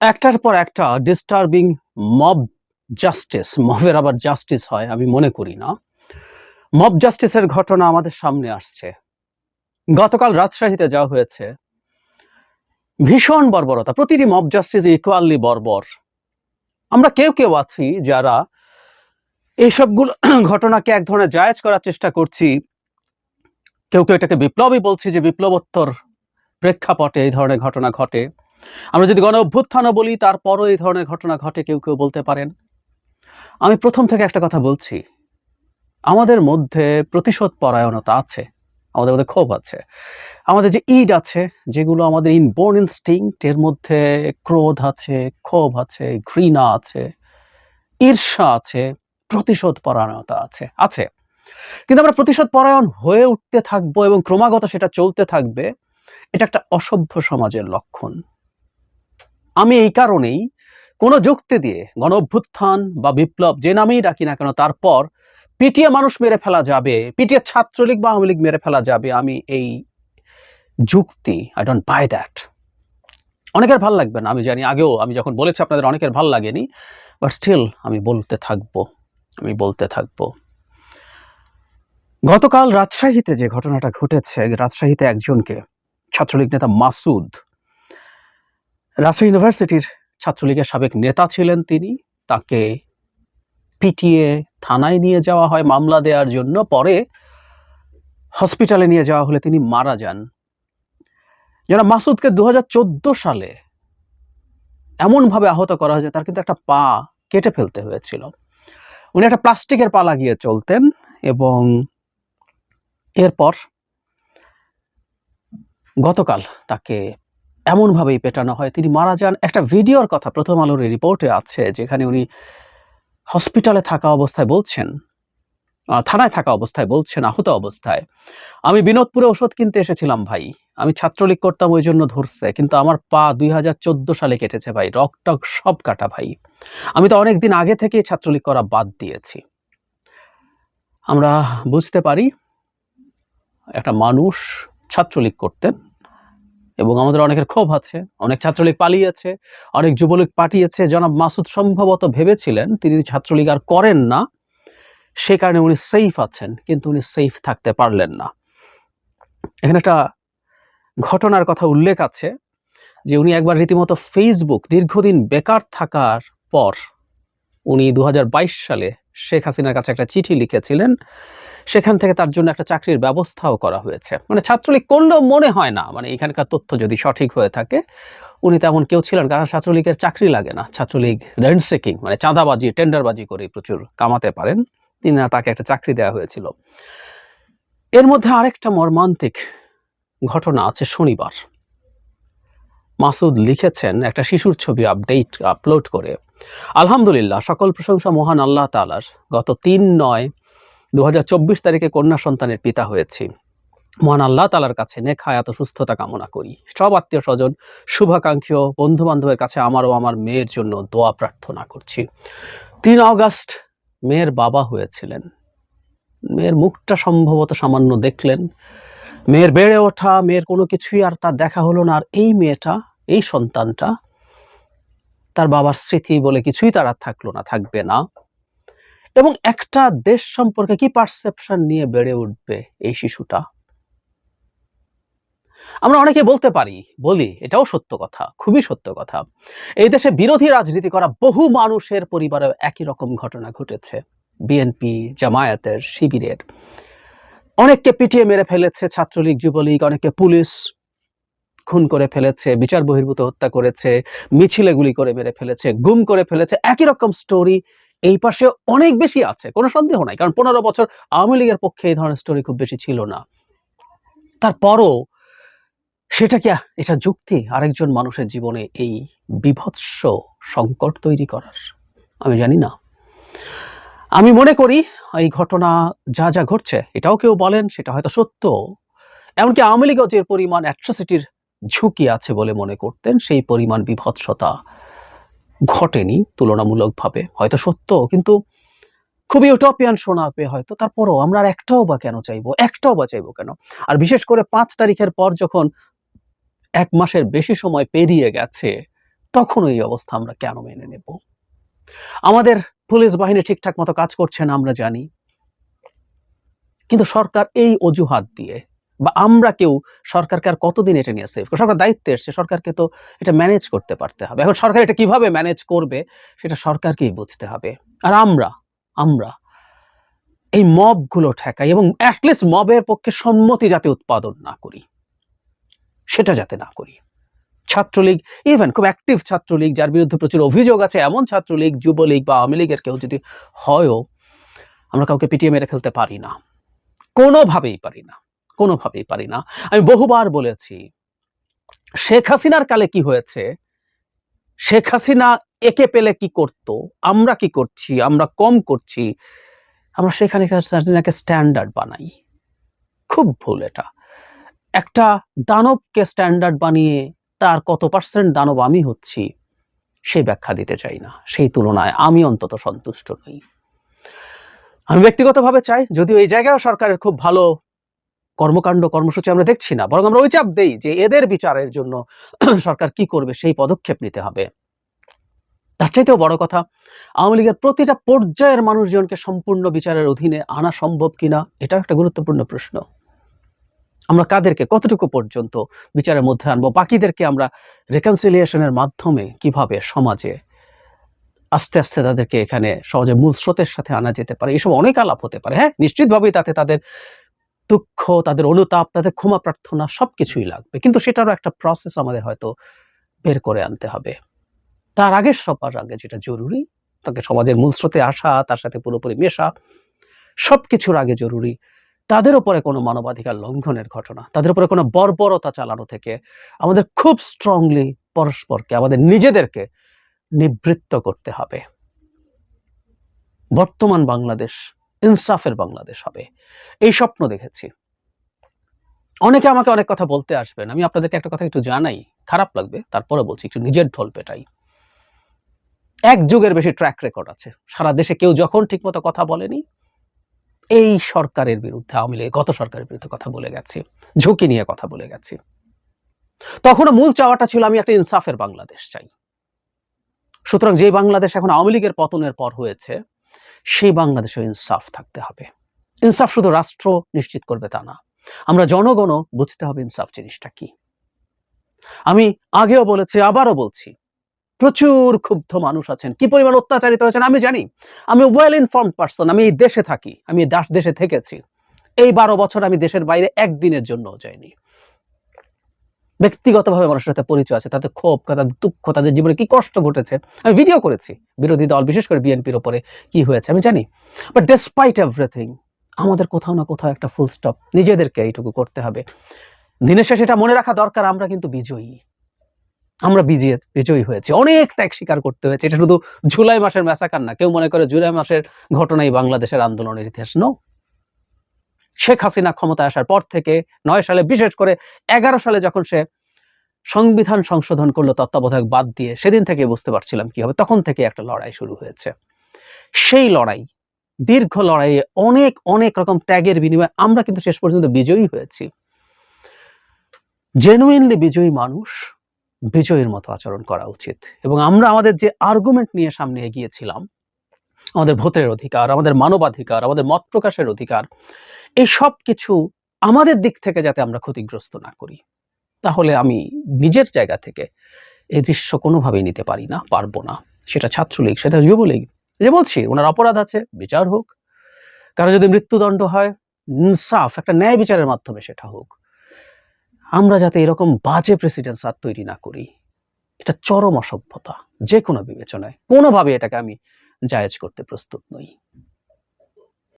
একটার পর একটা ডিস্টার্বিং মব জাস্টিস মবের আবার জাস্টিস হয়, আমি মনে করি না। মব জাস্টিসের ঘটনা আমাদের সামনে আসছে। গতকাল রাজশাহীতে যাওয়া হয়েছে। ভীষণ বর্বরতা, প্রতিটি মব জাস্টিস ইকুয়ালি বর্বর। আমরা কেউ কেউ আছি যারা এইসবগুলো ঘটনাকে এক ধরনের জায়েজ করার চেষ্টা করছি। কেউ কেউ এটাকে বিপ্লবী বলছি যে বিপ্লবোত্তর প্রেক্ষাপটে এই ধরনের ঘটনা ঘটে। আমরা যদি গণ অভ্যুত্থানও বলি, তারপরও এই ধরনের ঘটনা ঘটে, কেউ কেউ বলতে পারেন। আমি প্রথম থেকে একটা কথা বলছি। আমাদের মধ্যে প্রতিশোধ পরায়ণতা আছে, আমাদের মধ্যে ক্ষোভ আছে। আমাদের যে ইড আছে, যেগুলো আমাদের ইনবোর্ন ইনস্টিংক্ট এর মধ্যে ক্রোধ আছে, ক্ষোভ আছে, ঘৃণা আছে, ঈর্ষা আছে, প্রতিশোধ পরায়ণতা আছে আছে। কিন্তু আমরা প্রতিশোধ পরায়ণ হয়ে উঠতে থাকব এবং ক্রমাগত সেটা চলতে থাকবে, এটা একটা অসভ্য সমাজের লক্ষণ। আমি এই কারণেই কোনো যুক্তি দিয়ে, গণ অভ্যুত্থান বা বিপ্লব যে নামেই ডাকি না কেন, তারপর পিটিয়ে মানুষ মেরে ফেলা যাবে, পিটিয়ে ছাত্রলীগ বা আওয়ামী মেরে ফেলা যাবে, আমি এই যুক্তি আই ডোন্ট বাই দ্যাট অনেকের ভালো লাগবে না, আমি জানি আগেও আমি যখন বলেছি আপনাদের অনেকের ভালো লাগেনি বাট স্টিল আমি বলতে থাকব, আমি বলতে থাকব। গতকাল রাজশাহীতে যে ঘটনাটা ঘটেছে, রাজশাহীতে একজনকে, ছাত্রলীগ নেতা মাসুদ রাজশাহী ইউনিভার্সিটির ছাত্রলীগের সাবেক নেতা ছিলেন তিনি। তাকে পিটিয়ে থানায় নিয়ে যাওয়া হয় মামলা দেওয়ার জন্য। পরে হসপিটালে নিয়ে যাওয়া হলে তিনি মারা যান। যারা মাসুদকে দু হাজার চোদ্দ সালে এমনভাবে আহত করা হয়েছে, তার কিন্তু একটা পা কেটে ফেলতে হয়েছিল। উনি একটা প্লাস্টিকের পা লাগিয়ে চলতেন এবং এরপর গতকাল তাকে এমনভাবেই পেটানো হয়। তিনি মারা যান। একটা ভিডিওর কথা প্রথম আলোর রিপোর্টে আছে, যেখানে উনি হসপিটালে থাকা অবস্থায় বলছেন থানায় থাকা অবস্থায় বলছেন, আহত অবস্থায়, আমি বিনোদপুরে ওষুধ কিনতে এসেছিলাম ভাই। আমি ছাত্রলীগ করতাম, ওই জন্য ধরছে। কিন্তু আমার পা দুই হাজার চোদ্দ সালে কেটেছে ভাই। রকটক সব কাটা ভাই। আমি তো অনেক দিন আগে থেকেই ছাত্রলীগ করা বাদ দিয়েছি। আমরা বুঝতে পারি, একটা মানুষ ছাত্রলীগ করতেন এবং আমাদের অনেকের ক্ষোভ আছে, অনেক ছাত্রলীগ পালিয়েছে অনেক যুবলীগ পাঠিয়েছে। জনাব মাসুদ সম্ভবত ভেবেছিলেন তিনি ছাত্রলীগ আর করেন না, সে কারণে উনি সেফ আছেন, কিন্তু উনি সেফ থাকতে পারলেন না। এখানে একটা ঘটনার কথা উল্লেখ আছে, যে উনি একবার রীতিমতো ফেসবুক দীর্ঘদিন বেকার থাকার পর উনি দু হাজার বাইশ সালে শেখ হাসিনার কাছে একটা চিঠি লিখেছিলেন সেখান থেকে তার জন্য একটা চাকরির ব্যবস্থাও করা হয়েছে। মানে ছাত্রলীগ করলেও মনে হয় না মানে এখানকার তথ্য যদি সঠিক হয়ে থাকে, উনি তেমন কেউ ছিলেন কারণ ছাত্রলীগের চাকরি লাগে না। ছাত্রলীগ রেন্ট সেকিং মানে চাঁদাবাজি, টেন্ডারবাজি করে প্রচুর কামাতে পারেন। তিনি তাকে একটা চাকরি দেওয়া হয়েছিল। এর মধ্যে আরেকটা মর্মান্তিক ঘটনা আছে শনিবার। মাসুদ লিখেছেন একটা শিশুর ছবি আপডেট, আপলোড করে, আলহামদুলিল্লাহ, সকল প্রশংসা মহান আল্লাহ তালার গত তিন নয় দু হাজার চব্বিশ তারিখে কন্যা সন্তানের পিতা হয়েছি। মহান আল্লাহ তালার কাছে হায়াত ও সুস্থতা কামনা করি। সব আত্মীয় স্বজন শুভাকাঙ্ক্ষী বন্ধু বান্ধবের কাছে আমার ও আমার মেয়ের জন্য দোয়া প্রার্থনা করছি। তিন আগস্ট মেয়ের বাবা হয়েছিলেন। মেয়ের মুখটা সম্ভবত সামান্য দেখলেন। মেয়ের বেড়ে ওঠা, মেয়ের কোনো কিছুই আর তার দেখা হলো না। আর এই মেয়েটা, এই সন্তানটা, তার বাবার স্মৃতি বলে কিছুই তার আর থাকল না, থাকবে না। এবং একটা দেশ সম্পর্কে কি পারসেপশন নিয়ে বেড়ে উঠবে এই শিশুটা? আমরা অনেকে বলতে পারি, বলি, এটাও সত্য কথা, খুবই সত্য কথা। এই দেশে বিরোধী রাজনীতি করা বহু মানুষের পরিবারে একই রকম ঘটনা ঘটেছে বিএনপি জামায়াতের, শিবিরের। অনেককে পিটিয়ে মেরে ফেলেছে ছাত্রলীগ, যুবলীগ অনেকে পুলিশ খুন করে ফেলেছে, বিচার বহির্ভূত হত্যা করেছে, মিছিলে গুলি করে মেরে ফেলেছে, গুম করে ফেলেছে, একই রকম স্টোরি এই পাশে অনেক বেশি আছে, কোনো সন্দেহ নাই, কারণ পনেরো বছর আওয়ামী লীগের পক্ষে এই ধরনের স্টোরি খুব বেশি ছিল না। তারপরও সেটা কি এটা যুক্তি? আরেকজন মানুষের জীবনে এই বিভৎস সংকট তৈরি করার, আমি জানি না। আমি মনে করি এই ঘটনা যা যা ঘটছে, এটাও কেউ বলেন, সেটা হয়তো সত্য। এমনকি আওয়ামী লীগও যে পরিমাণ অ্যাট্রোসিটির ঝুঁকি আছে বলে মনে করতেন, সেই পরিমাণ বিভৎসতা ঘটেনি তুলনামূলকভাবে, হয়তো সত্য, কিন্তু খুবই ইউটোপিয়ান শোনাবে হয়তো তারপরও আমরা আর একটাও বা কেন চাইব? একটাও বা চাইব কেন? আর বিশেষ করে পাঁচ তারিখের পর যখন এক মাসের বেশি সময় পেরিয়ে গেছে, তখন এই অবস্থা আমরা কেন মেনে নেব? আমাদের পুলিশ বাহিনী ঠিকঠাক মতো কাজ করছে না, আমরা জানি। কিন্তু সরকার এই অজুহাত দিয়ে বা আমরা কেউ সরকারকে আর কতদিন এটা নিয়ে সেভ সরকার দায়িত্বে এসছে, সরকারকে তো এটা ম্যানেজ করতে পারতে হবে। এখন সরকার এটা কীভাবে ম্যানেজ করবে, সেটা সরকারকেই বুঝতে হবে। আর আমরা আমরা এই মবগুলো ঠেকাই এবং অ্যাটলিস্ট মবের পক্ষে সম্মতি যাতে উৎপাদন না করি, সেটা যাতে না করি। ছাত্রলীগ ইভেন খুব অ্যাক্টিভ ছাত্রলীগ, যার বিরুদ্ধে প্রচুর অভিযোগ আছে, এমন ছাত্রলীগ, যুবলীগ বা আওয়ামী লীগের কেউ যদি হয়ও, আমরা কাউকে পিটিয়ে মেরে ফেলতে পারি না। কোনোভাবেই পারি না। কোনোভাবেই পারি না। আমি বহুবার বলেছি, শেখ হাসিনার কালে কি হয়েছে? শেখ হাসিনা একে পেলে কি করত? আমরা কি করছি? আমরা কম করছি? আমরা সেখানে হাসিনাকে স্ট্যান্ডার্ড বানাই। খুব ভুল এটা। একটা দানবকে স্ট্যান্ডার্ড বানিয়ে তার কত পার্সেন্ট দানব আমি হচ্ছি সেই ব্যাখ্যা দিতে চাই না। সেই তুলনায় আমি অন্তত সন্তুষ্ট নই। আমি ব্যক্তিগতভাবে চাই, যদিও এই জায়গায় সরকারের খুব ভালো কর্মকাণ্ড, কর্মসূচি আমরা দেখছি না। বরং আমরা ওই চাপ দেই যে এদের বিচারের জন্য সরকার কি করবে, সেই পদক্ষেপ নিতে হবে। তার চাইতেও বড় কথা, আওয়ামী লীগের প্রতিটা পর্যায়ের মানুষজনকে সম্পূর্ণ বিচারের অধীনে আনা সম্ভব কিনা এটাও একটা গুরুত্বপূর্ণ প্রশ্ন। আমরা কাদেরকে কতটুকু পর্যন্ত বিচারের মধ্যে আনব, বাকিদেরকে আমরা রেকনসিলিয়েশনের মাধ্যমে কীভাবে সমাজে আস্তে আস্তে তাদেরকে এখানে সহজে মূল স্রোতের সাথে আনা যেতে পারে, এসব অনেক আলাপ হতে পারে। হ্যাঁ নিশ্চিতভাবেই তাতে তাদের দুঃখ, তাদের অনুতাপ, তাদের ক্ষমা প্রার্থনা সব কিছুই লাগবে। কিন্তু সেটারও একটা প্রসেস আমাদের হয়তো বের করে আনতে হবে। তার আগে সবার আগে যেটা জরুরি, তাকে সমাজের মূল স্রোতে আসা, তার সাথে পুরোপুরি মেশা সব কিছুর আগে জরুরি। তাদের উপরে কোনো মানবাধিকার লঙ্ঘনের ঘটনা, তাদের উপরে কোনো বর্বরতা চালানো থেকে আমাদের খুব স্ট্রংলি পরস্পরকে, আমাদের নিজেদেরকে নিবৃত্ত করতে হবে। বর্তমান বাংলাদেশ ইনসাফের বাংলাদেশ হবে। এই স্বপ্ন দেখেছি। অনেকে আমাকে অনেক কথা বলতে আসবেন। আমি আপনাদেরকে একটা কথা একটু জানাই। খারাপ লাগবে তারপরে বলছি, একটু নিজের ঢোল পেটাই। এক যুগের বেশি ট্র্যাক রেকর্ড আছে। সারা দেশে কেউ যখন ঠিকমতো কথা বলেনি, এই সরকারের বিরুদ্ধে, আওয়ামী লীগ, গত সরকারের বিরুদ্ধে কথা বলে গেছি, ঝুঁকি নিয়ে কথা বলে গেছি। তখনও মূল চাওয়াটা ছিল, আমি একটা ইনসাফের বাংলাদেশ চাই। সুতরাং যে বাংলাদেশ এখন আওয়ামী লীগের পতনের পর হয়েছে সেই বাংলাদেশে ইনসাফ থাকতে হবে। ইনসাফ শুধু রাষ্ট্র নিশ্চিত করবে তা না। আমরা জনগণও বুঝতে হবে ইনসাফ জিনিসটা কি। আমি আগেও বলেছি, আবারও বলছি, প্রচুর ক্ষুব্ধ মানুষ আছেন। কি পরিমাণ অত্যাচারিত হয়েছেন আমি জানি। আমি ওয়েল ইনফর্ম পার্সন আমি এই দেশে থাকি, আমি দাস দেশে থেকেছি। এই বারো বছর আমি দেশের বাইরে একদিনের জন্য যাইনি। ব্যক্তিগতভাবে মানুষের সাথে পরিচয় আছে, তাদের ক্ষোভ, তাদের দুঃখ, তাদের জীবনে কি কষ্ট ঘটেছে। আমি ভিডিও করেছি, বিরোধী দল, বিশেষ করে বিএনপির ওপরে কি হয়েছে আমি জানি। বাট ডেসপাইট এভরিথিং আমাদের কোথাও না কোথাও একটা ফুল স্টপ নিজেদেরকে এইটুকু করতে হবে। দিনের শেষে এটা মনে রাখা দরকার, আমরা কিন্তু বিজয়ী। আমরা বিজয়ী বিজয়ী হয়েছি। অনেক ত্যাগ স্বীকার করতে হয়েছে। এটা শুধু জুলাই মাসের ম্যাসাকার না, কেউ মনে করে জুলাই মাসের ঘটনাই বাংলাদেশের আন্দোলনের ইতিহাস। নো শেখ হাসিনা ক্ষমতায় আসার পর থেকে নয় সালে, বিশেষ করে এগারো সালে যখন সে সংবিধান সংশোধন করল, তত্ত্বাবধায়ক বাদ দিয়ে, সেদিন থেকে বুঝতে পারছিলাম কি হবে। তখন থেকে একটা লড়াই শুরু হয়েছে। সেই লড়াই, দীর্ঘ লড়াইয়ে অনেক অনেক রকম ত্যাগের বিনিময়ে আমরা কিন্তু শেষ পর্যন্ত বিজয়ী হয়েছি। জেনুইনলি বিজয়ী মানুষ বিজয়ীর মতো আচরণ করা উচিত। এবং আমরা আমাদের যে আর্গুমেন্ট নিয়ে সামনে এগিয়েছিলাম, আমাদের ভোটের অধিকার, আমাদের মানবাধিকার, আমাদের মত প্রকাশের অধিকার এই সব কিছু আমাদের দিক থেকে যাতে আমরা ক্ষতিগ্রস্ত না করি। তাহলে আমি নিজের জায়গা থেকে এই দৃশ্য কোনোভাবেই নিতে পারি না, পারব না। সেটা ছাত্রলীগ, সেটা যুবলীগ, যে বলছি, ওনার অপরাধ আছে, বিচার হোক। কারও যদি মৃত্যুদণ্ড হয়, ইনসাফ, একটা ন্যায় বিচারের মাধ্যমে সেটা হোক। আমরা যাতে এরকম বাজে প্রেসিডেন্স আর তৈরি না করি, এটা চরম অসভ্যতা যে কোনো বিবেচনায়। কোনোভাবে এটাকে আমি জায়েজ করতে প্রস্তুত নই।